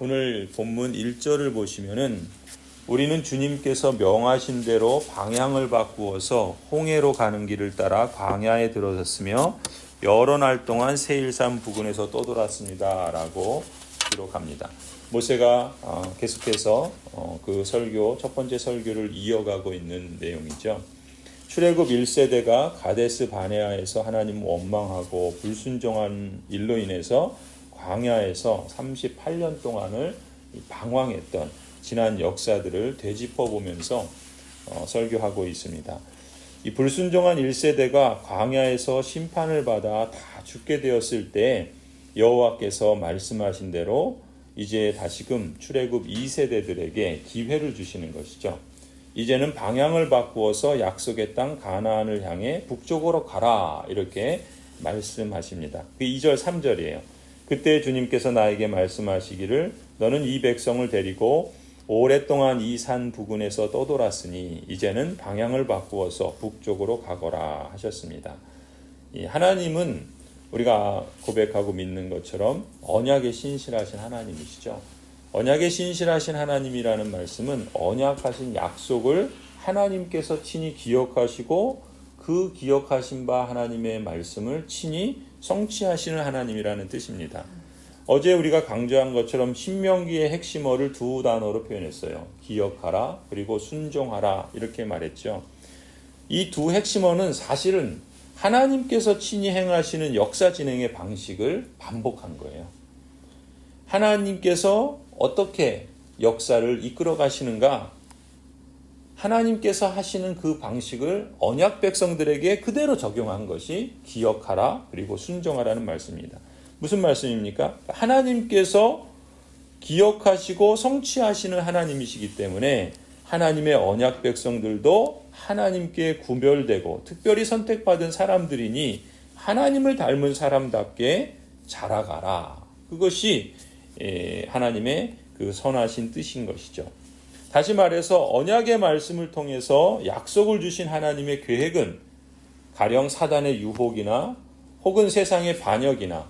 오늘 본문 1절을 보시면은 우리는 주님께서 명하신 대로 방향을 바꾸어서 홍해로 가는 길을 따라 광야에 들어섰으며 여러 날 동안 세일산 부근에서 떠돌았습니다라고 기록합니다. 모세가 어, 계속해서 어, 그 설교 첫 번째 설교를 이어가고 있는 내용이죠. 출애굽 1세대가 가데스 바네아에서 하나님 원망하고 불순종한 일로 인해서 광야에서 38년 동안을 방황했던 지난 역사들을 되짚어 보면서 어, 설교하고 있습니다. 이 불순종한 1세대가 광야에서 심판을 받아 다 죽게 되었을 때 여호와께서 말씀하신 대로 이제 다시금 출애굽 2세대들에게 기회를 주시는 것이죠. 이제는 방향을 바꾸어서 약속의 땅 가나안을 향해 북쪽으로 가라 이렇게 말씀하십니다. 그 2절 3절이에요. 그때 주님께서 나에게 말씀하시기를 너는 이 백성을 데리고 오랫동안 이 산 부근에서 떠돌았으니 이제는 방향을 바꾸어서 북쪽으로 가거라 하셨습니다. 이 하나님은 우리가 고백하고 믿는 것처럼 언약에 신실하신 하나님이시죠. 언약에 신실하신 하나님이라는 말씀은 언약하신 약속을 하나님께서 친히 기억하시고 그 기억하신 바 하나님의 말씀을 친히 성취하시는 하나님이라는 뜻입니다. 어제 우리가 강조한 것처럼 신명기의 핵심어를 두 단어로 표현했어요. 기억하라 그리고 순종하라 이렇게 말했죠. 이 두 핵심어는 사실은 하나님께서 친히 행하시는 역사 진행의 방식을 반복한 거예요. 하나님께서 어떻게 역사를 이끌어 가시는가? 하나님께서 하시는 그 방식을 언약 백성들에게 그대로 적용한 것이 기억하라 그리고 순종하라는 말씀입니다. 무슨 말씀입니까? 하나님께서 기억하시고 성취하시는 하나님이시기 때문에 하나님의 언약 백성들도 하나님께 구별되고 특별히 선택받은 사람들이니 하나님을 닮은 사람답게 자라가라. 그것이 하나님의 그 선하신 뜻인 것이죠. 다시 말해서 언약의 말씀을 통해서 약속을 주신 하나님의 계획은 가령 사단의 유혹이나 혹은 세상의 반역이나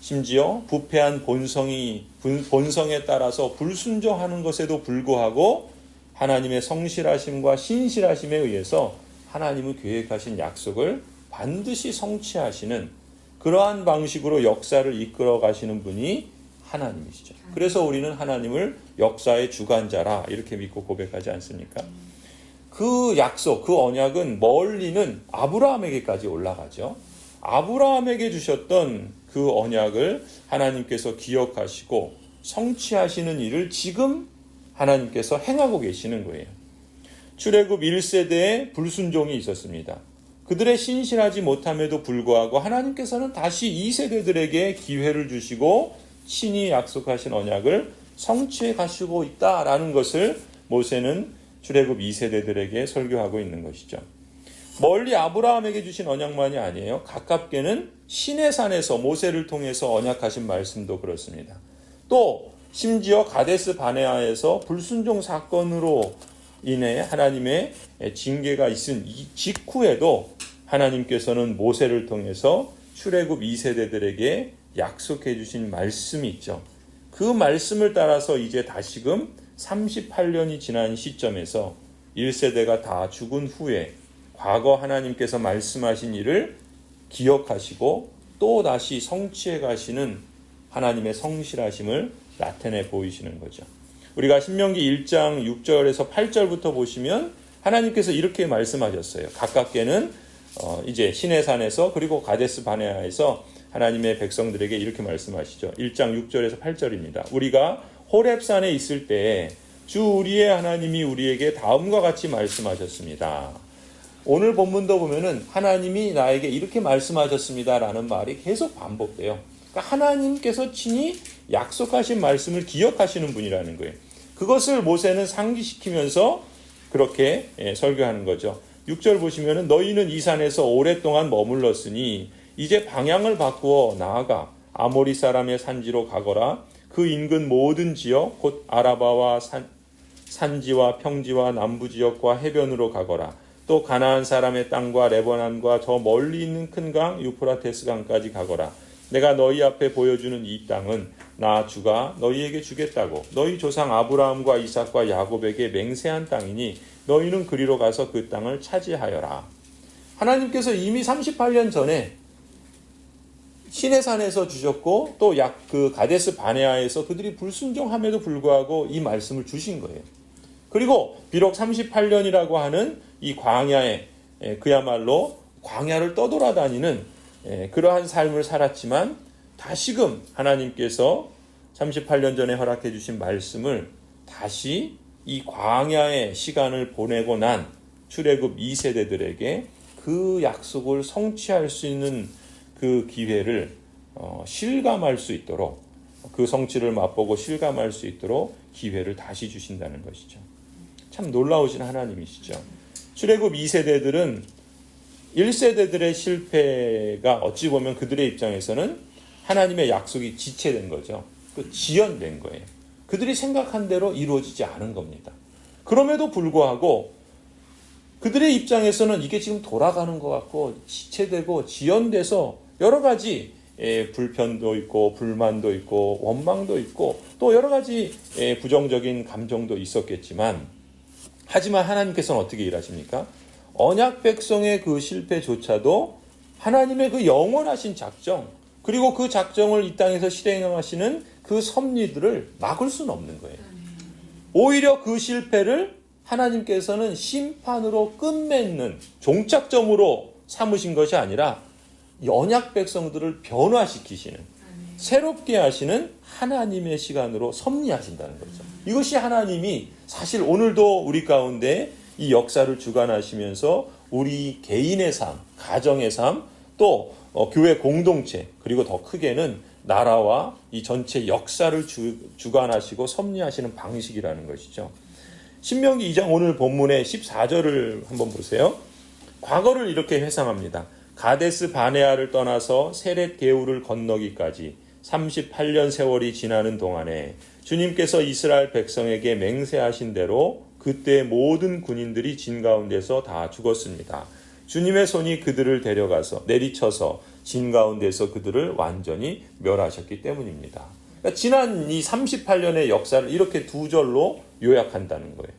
심지어 부패한 본성이 본성에 따라서 불순종하는 것에도 불구하고 하나님의 성실하심과 신실하심에 의해서 하나님은 계획하신 약속을 반드시 성취하시는 그러한 방식으로 역사를 이끌어 가시는 분이 하나님이시죠. 그래서 우리는 하나님을 역사의 주관자라 이렇게 믿고 고백하지 않습니까? 그 약속, 그 언약은 멀리는 아브라함에게까지 올라가죠. 아브라함에게 주셨던 그 언약을 하나님께서 기억하시고 성취하시는 일을 지금 하나님께서 행하고 계시는 거예요. 출애굽 1세대에 불순종이 있었습니다. 그들의 신실하지 못함에도 불구하고 하나님께서는 다시 2세대들에게 기회를 주시고 친히 약속하신 언약을 성취해 가시고 있다라는 것을 모세는 출애굽 2세대들에게 설교하고 있는 것이죠. 멀리 아브라함에게 주신 언약만이 아니에요. 가깝게는 신의 산에서 모세를 통해서 언약하신 말씀도 그렇습니다. 또 심지어 가데스 바네아에서 불순종 사건으로 인해 하나님의 징계가 있은 이 직후에도 하나님께서는 모세를 통해서 출애굽 2세대들에게 약속해 주신 말씀이 있죠. 그 말씀을 따라서 이제 다시금 38년이 지난 시점에서 1세대가 다 죽은 후에 과거 하나님께서 말씀하신 일을 기억하시고 또 다시 성취해 가시는 하나님의 성실하심을 나타내 보이시는 거죠. 우리가 신명기 1장 6절에서 8절부터 보시면 하나님께서 이렇게 말씀하셨어요. 가깝게는 어 이제 시내산에서 그리고 가데스 바네아에서 하나님의 백성들에게 이렇게 말씀하시죠. 1장 6절에서 8절입니다. 우리가 호렙산에 있을 때 주 우리의 하나님이 우리에게 다음과 같이 말씀하셨습니다. 오늘 본문도 보면은 하나님이 나에게 이렇게 말씀하셨습니다라는 말이 계속 반복돼요. 그러니까 하나님께서 친히 약속하신 말씀을 기억하시는 분이라는 거예요. 그것을 모세는 상기시키면서 그렇게 설교하는 거죠. 6절 보시면은 너희는 이 산에서 오랫동안 머물렀으니 이제 방향을 바꾸어 나아가 아모리 사람의 산지로 가거라. 그 인근 모든 지역 곧 아라바와 산, 산지와 평지와 남부 지역과 해변으로 가거라. 또 가나안 사람의 땅과 레바논과 저 멀리 있는 큰 강 유프라테스 강까지 가거라. 내가 너희 앞에 보여주는 이 땅은 나 주가 너희에게 주겠다고 너희 조상 아브라함과 이삭과 야곱에게 맹세한 땅이니 너희는 그리로 가서 그 땅을 차지하여라. 하나님께서 이미 38년 전에 시내산에서 주셨고 또 약 그 가데스 바네아에서 그들이 불순종함에도 불구하고 이 말씀을 주신 거예요. 그리고 비록 38년이라고 하는 이 광야에 에, 그야말로 광야를 떠돌아다니는 에, 그러한 삶을 살았지만 다시금 하나님께서 38년 전에 허락해 주신 말씀을 다시 이 광야의 시간을 보내고 난 출애굽 2세대들에게 그 약속을 성취할 수 있는 그 기회를 어, 실감할 수 있도록 그 성취를 맛보고 실감할 수 있도록 기회를 다시 주신다는 것이죠. 참 놀라우신 하나님이시죠. 출애굽 2세대들은 1세대들의 실패가 어찌 보면 그들의 입장에서는 하나님의 약속이 지체된 거죠. 그 지연된 거예요. 그들이 생각한 대로 이루어지지 않은 겁니다. 그럼에도 불구하고 그들의 입장에서는 이게 지금 돌아가는 것 같고 지체되고 지연돼서 여러 가지 예, 불편도 있고 불만도 있고 원망도 있고 또 여러 가지 예, 부정적인 감정도 있었겠지만 하지만 하나님께서는 어떻게 일하십니까? 언약 백성의 그 실패조차도 하나님의 그 영원하신 작정 그리고 그 작정을 이 땅에서 실행하시는 그 섭리들을 막을 수는 없는 거예요. 오히려 그 실패를 하나님께서는 심판으로 끝맺는 종착점으로 삼으신 것이 아니라 연약 백성들을 변화시키시는 새롭게 하시는 하나님의 시간으로 섭리하신다는 거죠. 이것이 하나님이 사실 오늘도 우리 가운데 이 역사를 주관하시면서 우리 개인의 삶, 가정의 삶, 또 어, 교회 공동체 그리고 더 크게는 나라와 이 전체 역사를 주, 주관하시고 섭리하시는 방식이라는 것이죠. 신명기 2장 오늘 본문의 14절을 한번 보세요. 과거를 이렇게 회상합니다. 가데스 바네아를 떠나서 세렛 게우를 건너기까지 38년 세월이 지나는 동안에 주님께서 이스라엘 백성에게 맹세하신 대로 그때 모든 군인들이 진 가운데서 다 죽었습니다. 주님의 손이 그들을 데려가서 내리쳐서 진 가운데서 그들을 완전히 멸하셨기 때문입니다. 그러니까 지난 이 38년의 역사를 이렇게 두 절로 요약한다는 거예요.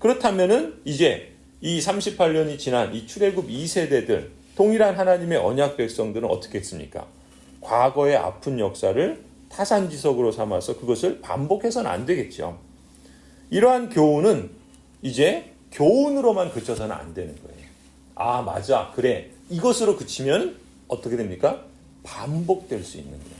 그렇다면은 이제 이 38년이 지난 이 출애굽 2세대들 동일한 하나님의 언약 백성들은 어떻게 했습니까? 과거의 아픈 역사를 타산지석으로 삼아서 그것을 반복해서는 안 되겠죠. 이러한 교훈은 이제 교훈으로만 그쳐서는 안 되는 거예요. 아, 맞아. 그래. 이것으로 그치면 어떻게 됩니까? 반복될 수 있는 거예요.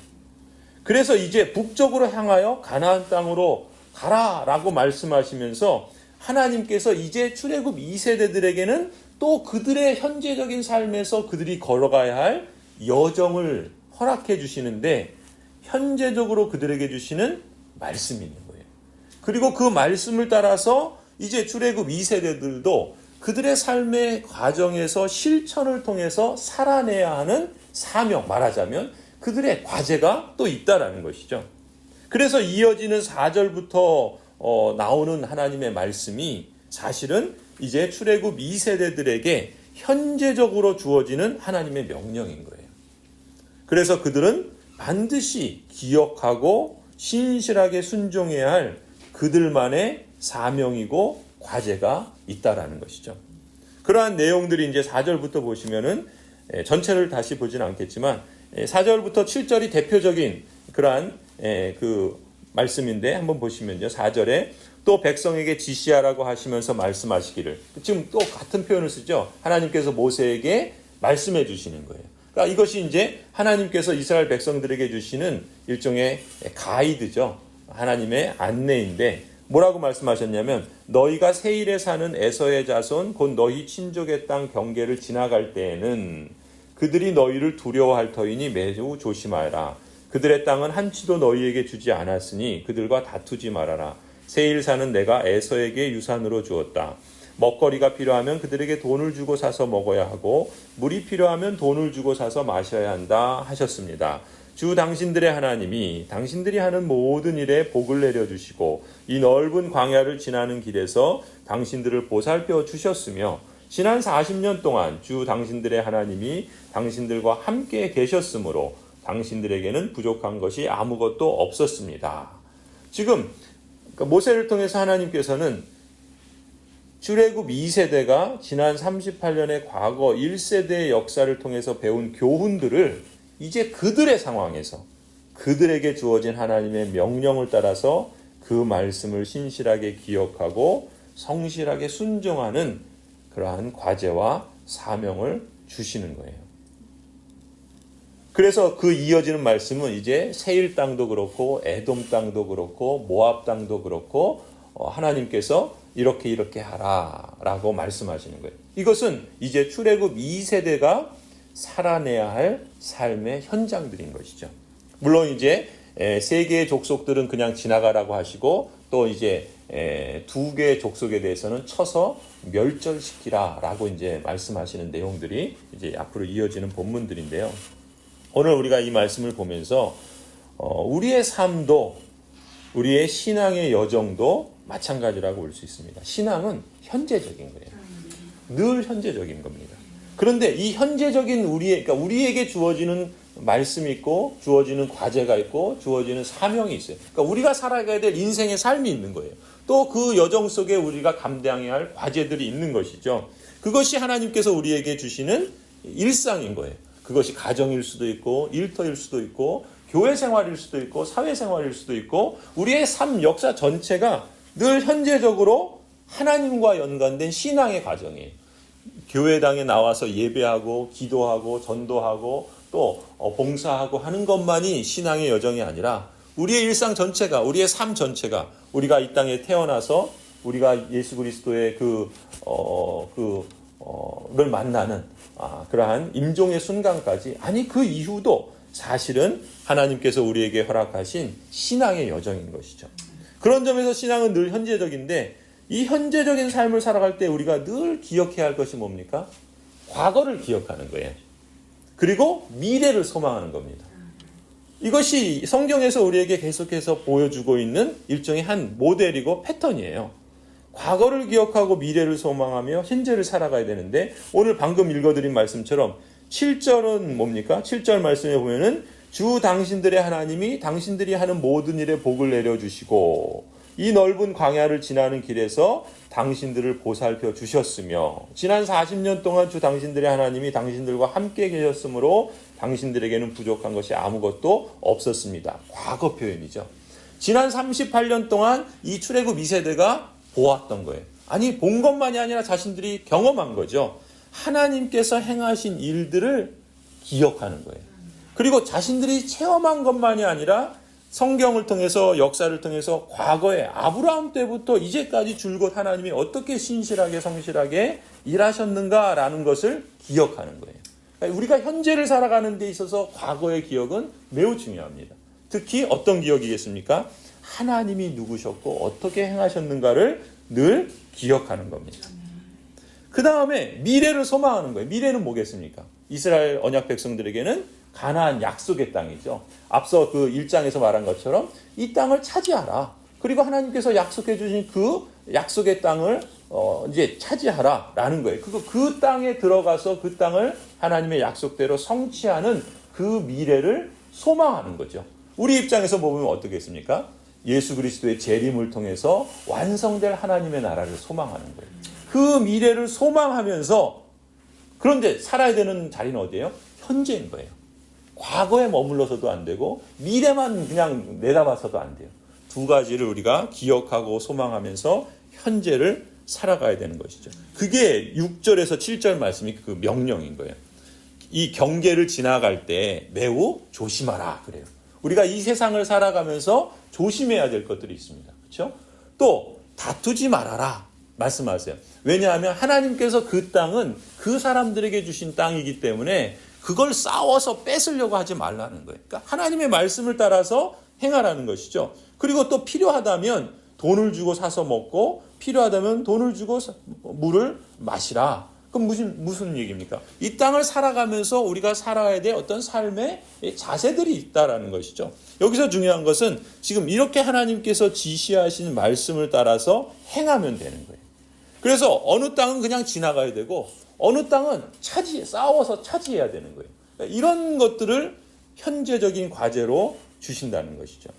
그래서 이제 북쪽으로 향하여 가나안 땅으로 가라라고 말씀하시면서 하나님께서 이제 출애굽 2세대들에게는 또 그들의 현재적인 삶에서 그들이 걸어가야 할 여정을 허락해 주시는데 현재적으로 그들에게 주시는 말씀이 있는 거예요. 그리고 그 말씀을 따라서 이제 출애굽 2세대들도 그들의 삶의 과정에서 실천을 통해서 살아내야 하는 사명 말하자면 그들의 과제가 또 있다라는 것이죠. 그래서 이어지는 4절부터 어, 나오는 하나님의 말씀이 사실은 이제 출애굽 2세대들에게 현재적으로 주어지는 하나님의 명령인 거예요. 그래서 그들은 반드시 기억하고 신실하게 순종해야 할 그들만의 사명이고 과제가 있다라는 것이죠. 그러한 내용들이 이제 4절부터 보시면은 예, 전체를 다시 보지는 않겠지만 4절부터 예, 7절이 대표적인 그러한 예, 그 말씀인데 한번 보시면요. 4절에 또 백성에게 지시하라고 하시면서 말씀하시기를 지금 또 같은 표현을 쓰죠. 하나님께서 모세에게 말씀해 주시는 거예요. 그러니까 이것이 이제 하나님께서 이스라엘 백성들에게 주시는 일종의 가이드죠. 하나님의 안내인데 뭐라고 말씀하셨냐면 너희가 세일에 사는 에서의 자손 곧 너희 친족의 땅 경계를 지나갈 때에는 그들이 너희를 두려워할 터이니 매우 조심하라. 그들의 땅은 한치도 너희에게 주지 않았으니 그들과 다투지 말아라. 세일 사는 내가 에서에게 유산으로 주었다. 먹거리가 필요하면 그들에게 돈을 주고 사서 먹어야 하고 물이 필요하면 돈을 주고 사서 마셔야 한다 하셨습니다. 주 당신들의 하나님이 당신들이 하는 모든 일에 복을 내려 주시고 이 넓은 광야를 지나는 길에서 당신들을 보살펴 주셨으며 지난 40년 동안 주 당신들의 하나님이 당신들과 함께 계셨으므로 당신들에게는 부족한 것이 아무것도 없었습니다. 지금 그러니까 모세를 통해서 하나님께서는 출애굽 2세대가 지난 38년의 과거 1세대의 역사를 통해서 배운 교훈들을 이제 그들의 상황에서 그들에게 주어진 하나님의 명령을 따라서 그 말씀을 신실하게 기억하고 성실하게 순종하는 그러한 과제와 사명을 주시는 거예요. 그래서 그 이어지는 말씀은 이제 세일 땅도 그렇고 에돔 땅도 그렇고 모압 땅도 그렇고 어, 하나님께서 이렇게 이렇게 하라라고 말씀하시는 거예요. 이것은 이제 출애굽 2세대가 살아내야 할 삶의 현장들인 것이죠. 물론 이제 세 개의 족속들은 그냥 지나가라고 하시고 또 이제 두 개의 족속에 대해서는 쳐서 멸절시키라라고 이제 말씀하시는 내용들이 이제 앞으로 이어지는 본문들인데요. 오늘 우리가 이 말씀을 보면서 어, 우리의 삶도 우리의 신앙의 여정도 마찬가지라고 볼 수 있습니다. 신앙은 현재적인 거예요. 늘 현재적인 겁니다. 그런데 이 현재적인 우리의 그러니까 우리에게 주어지는 말씀이 있고 주어지는 과제가 있고 주어지는 사명이 있어요. 그러니까 우리가 살아가야 될 인생의 삶이 있는 거예요. 또 그 여정 속에 우리가 감당해야 할 과제들이 있는 것이죠. 그것이 하나님께서 우리에게 주시는 일상인 거예요. 그것이 가정일 수도 있고 일터일 수도 있고 교회 생활일 수도 있고 사회 생활일 수도 있고 우리의 삶 역사 전체가 늘 현재적으로 하나님과 연관된 신앙의 과정이에요. 교회당에 나와서 예배하고 기도하고 전도하고 또 어, 봉사하고 하는 것만이 신앙의 여정이 아니라 우리의 일상 전체가 우리의 삶 전체가 우리가 이 땅에 태어나서 우리가 예수 그리스도의 그 어, 그어 를 만나는 아, 그러한 임종의 순간까지 아니 그 이후도 사실은 하나님께서 우리에게 허락하신 신앙의 여정인 것이죠. 그런 점에서 신앙은 늘 현재적인데 이 현재적인 삶을 살아갈 때 우리가 늘 기억해야 할 것이 뭡니까? 과거를 기억하는 거예요. 그리고 미래를 소망하는 겁니다. 이것이 성경에서 우리에게 계속해서 보여주고 있는 일종의 한 모델이고 패턴이에요. 과거를 기억하고 미래를 소망하며 현재를 살아가야 되는데 오늘 방금 읽어드린 말씀처럼 7절은 뭡니까? 7절 말씀에 보면은 주 당신들의 하나님이 당신들이 하는 모든 일에 복을 내려주시고 이 넓은 광야를 지나는 길에서 당신들을 보살펴 주셨으며 지난 40년 동안 주 당신들의 하나님이 당신들과 함께 계셨으므로 당신들에게는 부족한 것이 아무것도 없었습니다. 과거 표현이죠. 지난 38년 동안 이 출애굽 2세대가 보았던 거예요. 아니 본 것만이 아니라 자신들이 경험한 거죠. 하나님께서 행하신 일들을 기억하는 거예요. 그리고 자신들이 체험한 것만이 아니라 성경을 통해서 역사를 통해서 과거에 아브라함 때부터 이제까지 줄곧 하나님이 어떻게 신실하게 성실하게 일하셨는가라는 것을 기억하는 거예요. 그러니까 우리가 현재를 살아가는 데 있어서 과거의 기억은 매우 중요합니다. 특히 어떤 기억이겠습니까? 하나님이 누구셨고 어떻게 행하셨는가를 늘 기억하는 겁니다. 그 다음에 미래를 소망하는 거예요. 미래는 뭐겠습니까? 이스라엘 언약 백성들에게는 가나안 약속의 땅이죠. 앞서 그 1장에서 말한 것처럼 이 땅을 차지하라. 그리고 하나님께서 약속해 주신 그 약속의 땅을 어 이제 차지하라라는 거예요. 그거 그 땅에 들어가서 그 땅을 하나님의 약속대로 성취하는 그 미래를 소망하는 거죠. 우리 입장에서 보면 어떻겠습니까? 예수 그리스도의 재림을 통해서 완성될 하나님의 나라를 소망하는 거예요. 그 미래를 소망하면서 그런데 살아야 되는 자리는 어디예요? 현재인 거예요. 과거에 머물러서도 안 되고 미래만 그냥 내다봐서도 안 돼요. 두 가지를 우리가 기억하고 소망하면서 현재를 살아가야 되는 것이죠. 그게 6절에서 7절 말씀이 그 명령인 거예요. 이 경계를 지나갈 때 매우 조심하라 그래요. 우리가 이 세상을 살아가면서 조심해야 될 것들이 있습니다. 그렇죠? 또 다투지 말아라 말씀하세요. 왜냐하면 하나님께서 그 땅은 그 사람들에게 주신 땅이기 때문에 그걸 싸워서 뺏으려고 하지 말라는 거예요. 그러니까 하나님의 말씀을 따라서 행하라는 것이죠. 그리고 또 필요하다면 돈을 주고 사서 먹고 필요하다면 돈을 주고 물을 마시라. 그럼 무슨 무슨 얘기입니까? 이 땅을 살아가면서 우리가 살아야 될 어떤 삶의 자세들이 있다라는 것이죠. 여기서 중요한 것은 지금 이렇게 하나님께서 지시하신 말씀을 따라서 행하면 되는 거예요. 그래서 어느 땅은 그냥 지나가야 되고 어느 땅은 차지 싸워서 차지해야 되는 거예요. 그러니까 이런 것들을 현재적인 과제로 주신다는 것이죠.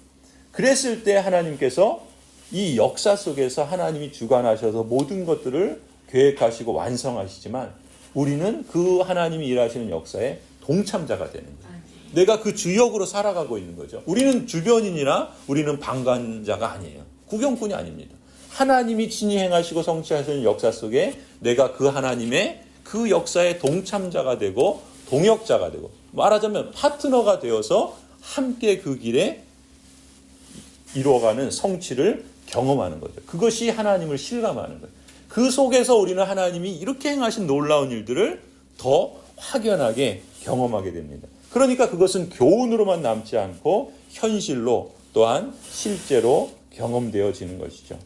그랬을 때 하나님께서 이 역사 속에서 하나님이 주관하셔서 모든 것들을 계획하시고 완성하시지만 우리는 그 하나님이 일하시는 역사에 동참자가 되는 거예요. 내가 그 주역으로 살아가고 있는 거죠. 우리는 주변인이나 우리는 방관자가 아니에요. 구경꾼이 아닙니다. 하나님이 친히 행하시고 성취하시는 역사 속에 내가 그 하나님의 그 역사의 동참자가 되고 동역자가 되고 말하자면 파트너가 되어서 함께 그 길에 이루어가는 성취를 경험하는 거죠. 그것이 하나님을 실감하는 거예요. 그 속에서 우리는 하나님이 이렇게 행하신 놀라운 일들을 더 확연하게 경험하게 됩니다. 그러니까 그것은 교훈으로만 남지 않고 현실로 또한 실제로 경험되어지는 것이죠.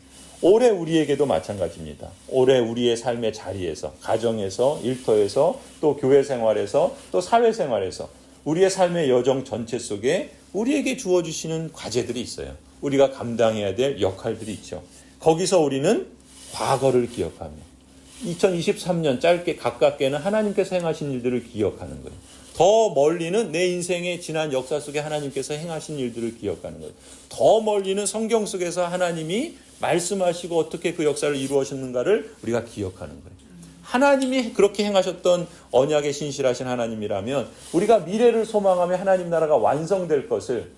올해 우리에게도 마찬가지입니다. 올해 우리의 삶의 자리에서, 가정에서, 일터에서, 또 교회 생활에서, 또 사회 생활에서 우리의 삶의 여정 전체 속에 우리에게 주어주시는 과제들이 있어요. 우리가 감당해야 될 역할들이 있죠. 거기서 우리는 과거를 기억하며 2023년 짧게 가깝게는 하나님께서 행하신 일들을 기억하는 거예요. 더 멀리는 내 인생의 지난 역사 속에 하나님께서 행하신 일들을 기억하는 거예요. 더 멀리는 성경 속에서 하나님이 말씀하시고 어떻게 그 역사를 이루어셨는가를 우리가 기억하는 거예요. 하나님이 그렇게 행하셨던 언약에 신실하신 하나님이라면 우리가 미래를 소망하며 하나님 나라가 완성될 것을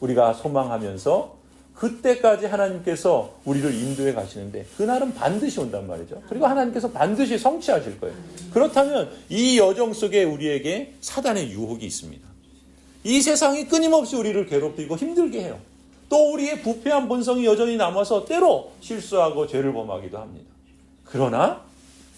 우리가 소망하면서 그때까지 하나님께서 우리를 인도해 가시는데 그날은 반드시 온단 말이죠. 그리고 하나님께서 반드시 성취하실 거예요. 그렇다면 이 여정 속에 우리에게 사단의 유혹이 있습니다. 이 세상이 끊임없이 우리를 괴롭히고 힘들게 해요. 또 우리의 부패한 본성이 여전히 남아서 때로 실수하고 죄를 범하기도 합니다. 그러나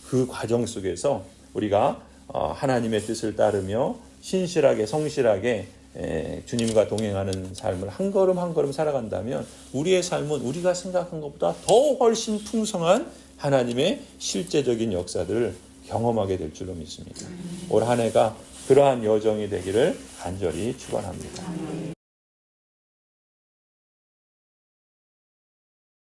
그 과정 속에서 우리가 어, 하나님의 뜻을 따르며 신실하게 성실하게 에, 주님과 동행하는 삶을 한 걸음 한 걸음 살아간다면 우리의 삶은 우리가 생각한 것보다 더 훨씬 풍성한 하나님의 실제적인 역사들을 경험하게 될 줄로 믿습니다. 올 한 해가 그러한 여정이 되기를 간절히 축원합니다.